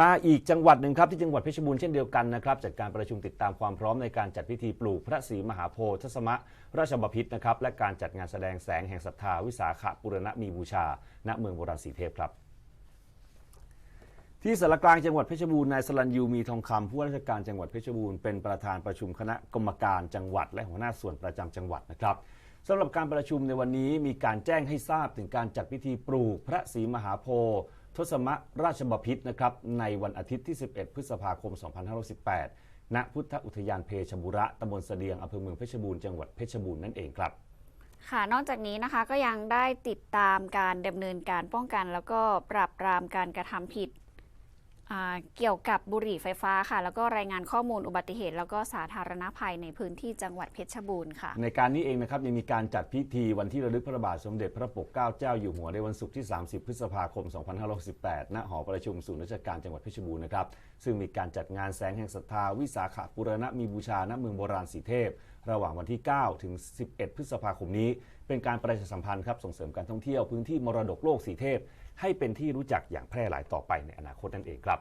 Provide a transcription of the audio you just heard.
มาอีกจังหวัดหนึ่งครับที่จังหวัดเพชรบูรณ์เช่นเดียวกันนะครับจัดการประชุมติดตามความพร้อมในการจัดพิธีปลูกพระศรีมหาโพธิ์ทศมะราชบพิตรนะครับและการจัดงานแสดงแสงแห่งศรัทธาวิสาขบุรณมีบูชา ณเมืองโบราณสีเทพครับที่สารกลางจังหวัดเพชรบูรณ์นายสลันยูมีทองคำผู้ว่าราชการจังหวัดเพชรบูรณ์เป็นประธานประชุมคณะกรรมการจังหวัด และหัวหน้าส่วนประจำจังหวัดนะครับสำหรับการประชุมในวันนี้มีการแจ้งให้ทราบถึงการจัดพิธีปลูกพระศรีมหาโพธิ์ ทศมะราชบพิษนะครับในวันอาทิตย์ที่ 11 พฤษภาคม 2518 ณ พุทธอุทยานเพชรบุระตำบลเสดียงอำเภอเมืองเพชรบูรณ์จังหวัดเพชรบูรณ์นั่นเองครับ ค่ะ นอกจากนี้นะคะก็ยังได้ติดตามการดำเนินการป้องกัน แล้วก็ปราบปรามการกระทำผิด เกี่ยวกับบุหรี่ไฟฟ้าค่ะ แล้วก็รายงานข้อมูลอุบัติเหตุ แล้วก็สาธารณภัยในพื้นที่จังหวัดเพชรบูรณ์ค่ะ ในการนี้เองนะครับยังมีการจัดพิธีวันที่ระลึกพระบาทสมเด็จพระปกเกล้าเจ้าอยู่หัวในวันศุกร์ที่ 30 พฤษภาคม 2568ณหอประชุมศูนย์ราชการจังหวัดเพชรบูรณ์นะครับ ซึ่งมีการจัดงานแสงแห่งศรัทธาวิสาขบุรณะมีบูชาณเมืองโบราณสีเทพ ระหว่างวันที่ 9 ถึง 11 พฤษภาคมนี้ เป็นการประชาสัมพันธ์ครับส่งเสริมการท่องเที่ยวพื้นที่มรดกโลกสีเทพ ให้เป็นที่รู้จักอย่างแพร่หลายต่อไปในอนาคตนั่นเองครับ